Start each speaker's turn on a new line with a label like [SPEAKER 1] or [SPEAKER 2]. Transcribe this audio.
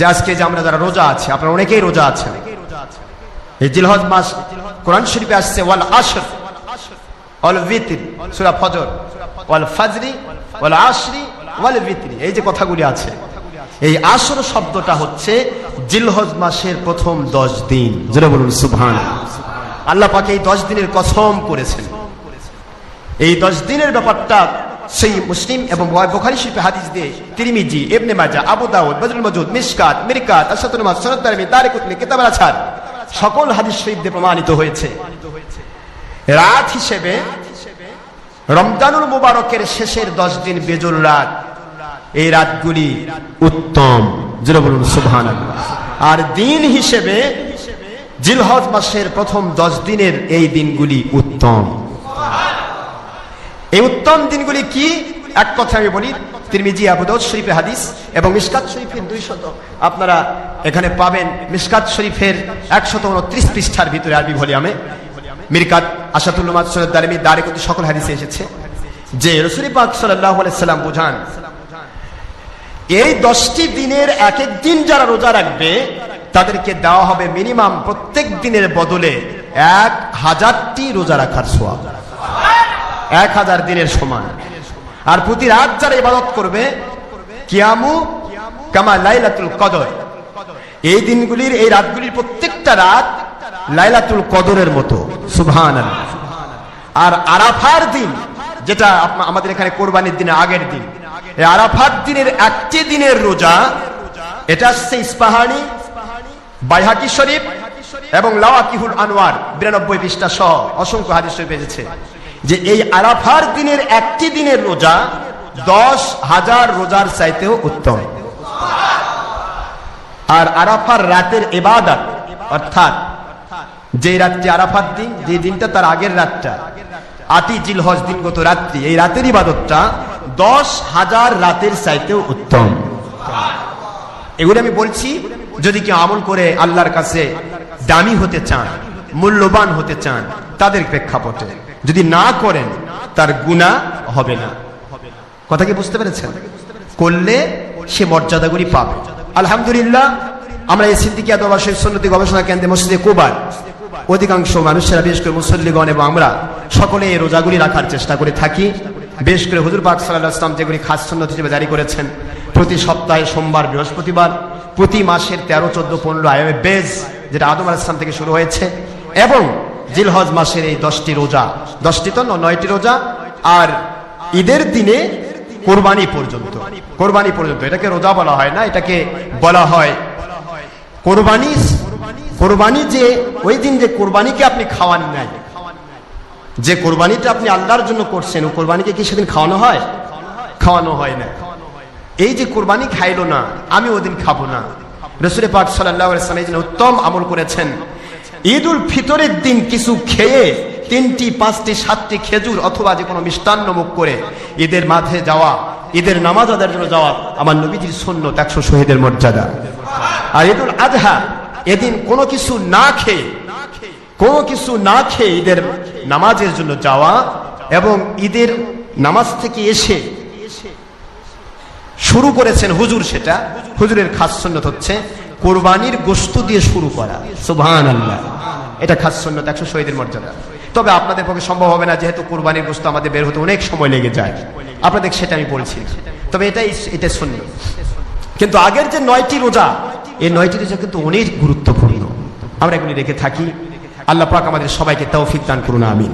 [SPEAKER 1] যে আজকে যে আমরা যারা রোজা আছে, আপনারা অনেকেই রোজা আছেন। এই জিলহজ মাস কোরআন শরীফে আসছে, ওয়াল আশর ওয়াল ভিতর, সূরা ফজর, ওয়াল ফাজরি, ওয়াল আশরি ওয়াল ভিতরি। এই যে কথাগুলি আছে, এই আসর শব্দটা হচ্ছে জিলহজ মাসের প্রথম দশ দিন। যেটা বলুন, সুবহান। আল্লাহ পাকে এই দশ দিনের কসম করেছেন। এই দশ দিনের ব্যাপারটা সেই মুসলিম এবং বোখারি শিল্পে হাদিস দিয়ে তিরিমিজি, ইবনে মাজা আবু দাউদ, বদরুল মজুদ মিশকাত মিরকাত আসাতুল মাস সনদ তারমি তারিকুতনি কিতাব আছার সকল হাদিস শরীফ দিয়ে প্রমাণিত হয়েছে। রাত হিসেবে রমজানুল মুবারকের শেষের দশ দিন বেজুর রাত। এই রাতগুলি উত্তম। যেটা বলুন আর দিন হিসেবে জিলহজ মাসের প্রথম দশ দিনের এই দিনগুলি উত্তম। এই উত্তম দিনগুলি কি? এক কথা আমি বলি, তিরমিজি, আবুদাউদ শরীফের হাদিস এবং মিসকাত শরীফের দুই শত আপনারা এখানে পাবেন মিসকাত শরীফের একশত উনত্রিশ পৃষ্ঠার ভিতরে আরবি ভলিয়ামে মিরকাত আসাতুল সৈয়দ দারিমি দারিকুতি সকল হাদিসে এসেছে যে রসুল পাক সাল্লাম বুঝান, এই দশটি দিনের এক এক দিন যারা রোজা রাখবে, তাদেরকে দেওয়া হবে মিনিমাম প্রত্যেক দিনের বদলে এক হাজারটি রোজা রাখার সোয়াব। এক হাজার দিনের সমান। আর প্রতি রাত যারা ইবাদত করবে, কিয়ামু কামা লাইলাতুল কদর। এই দিনগুলির, এই রাতগুলির প্রত্যেকটা রাত লাইলাতুল কদরের মতো। সুবহান আর আরাফার দিন, যেটা আমাদের এখানে কোরবানির দিনে আগের দিন। আরাফার দিনের একটি দিনের রোজা, এটা হচ্ছে ইস্পাহানি, বাইহাকি শরীফ এবং লাওয়াকিহুল আনোয়ার বিরানব্বই পৃষ্ঠা সহ অসংখ্য হাদিস এসেছে। যে এই আরাফার দিনের একটি দিনের রোজা দশ হাজার রোজার চাইতেও উত্তম। আর আরাফার রাতের এবাদত অর্থাৎ যে রাত্রি আরাফার দিন, যে দিনটা তার আগের রাতটা। আটি জিলহজ দিনগত রাত্রি, এই রাতের ইবাদতটা দশ হাজার রাতের চাইতেও উত্তম। এগুলো আমি বলছি, যদি কেউ আমল করে আল্লাহর কাছে দামি হতে চান মূল্যবান হতে চান তাদের প্রেক্ষাপটে। যদি না করেন, তার গুণা হবে না। কথা কি বুঝতে পেরেছেন? করলে সে মর্যাদাগুলি পাবে। আলহামদুলিল্লাহ, আমরা এই সিদ্দিকিয়া দরবার শরীফ সুন্নতি গবেষণা কেন্দ্রে মসজিদে কোবার। অধিকাংশ মানুষেরা, বিশেষ করে মুসল্লিগণ এবং আমরা, সকলে এই রোজাগুলি রাখার চেষ্টা করে থাকি। বেশ করে হুজুর পাক সাল্লাহ ইসলাম যেগুলি খাস সুন্নত হিসেবে জারি করেছেন, প্রতি সপ্তাহে সোমবার, বৃহস্পতিবার, প্রতি মাসের তেরো, চোদ্দ, পনেরো আয়ামে বেজ, যেটা আদম আল ইসলাম থেকে শুরু হয়েছে এবং জিলহজ মাসের এই দশটি রোজা দশটি তো নয়, নয়টি রোজা আর ঈদের দিনে কোরবানি পর্যন্ত। কোরবানি পর্যন্ত। এটাকে রোজা বলা হয় না এটাকে বলা হয় কোরবানি। কোরবানি যে ওই দিন যে কোরবানিকে আপনি খাওয়ান নাই যে কোরবানিটা আপনি আল্লাহর জন্য করছেন ও কোরবানিকে কি সেদিন খাওয়ানো হয়? খাওয়ানো হয় না। এই যে কোরবানি খাইলো না আমি ওদিন খাব না। রসুরে পাক সাল্লাহ উত্তম আমল করেছেন। ঈদ উল ফিতরের দিন কিছু খেয়ে তিনটি, পাঁচটি, সাতটি খেজুর অথবা যে কোনো মিষ্টান্ন মুখ করে ঈদের মাঝে যাওয়া, ঈদের নামাজ আদার জন্য যাওয়া আমার নবীজির শূন্য একশো শহীদের মর্যাদা। আর ঈদুল আজহা, এদিন কোনো কিছু না খেয়ে, কোনো কিছু না খেয়ে ঈদের নামাজের জন্য যাওয়া এবং ঈদের নামাজ থেকে এসে শুরু করেছেন হুজুর সেটা। হুজুরের খাস সন্ন্যত হচ্ছে কোরবানির গোস্ত দিয়ে শুরু করা। সুবহান আল্লাহ এটা খাস সন্ন্যত একশো শহীদের মর্যাদা। তবে আপনাদের পক্ষে সম্ভব হবে না, যেহেতু কোরবানির বস্তু আমাদের বের হতে অনেক সময় লেগে যায়। আপনাদের সেটা আমি বলছি তবে এটাই এটা শূন্য কিন্তু আগের যে নয়টি রোজা, এই নয়টি রোজা কিন্তু অনেক গুরুত্বপূর্ণ। আমরা এগুলি রেখে থাকি। আল্লাহ পাক আমাদের সবাইকে তৌফিক দান করুন, আমিন।